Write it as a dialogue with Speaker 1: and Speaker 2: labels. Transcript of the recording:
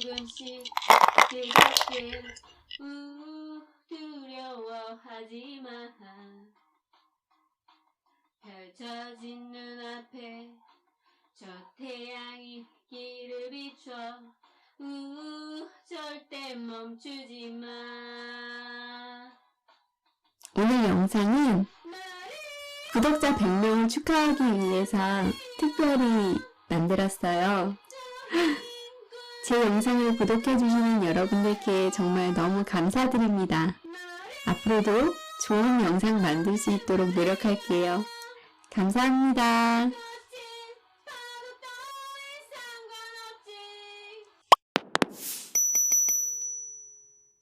Speaker 1: 조금씩 뜨겁게. 우, 두려워하지 마. 펼쳐진 눈앞에 저 태양이 길을 비춰. 우, 절대 멈추지 마.
Speaker 2: 오늘 영상은 구독자 100명을 축하하기 위해서 특별히 만들었어요. 제 영상을 구독해주시는 여러분들께 정말 너무 감사드립니다. 앞으로도 좋은 영상 만들 수 있도록 노력할게요. 감사합니다.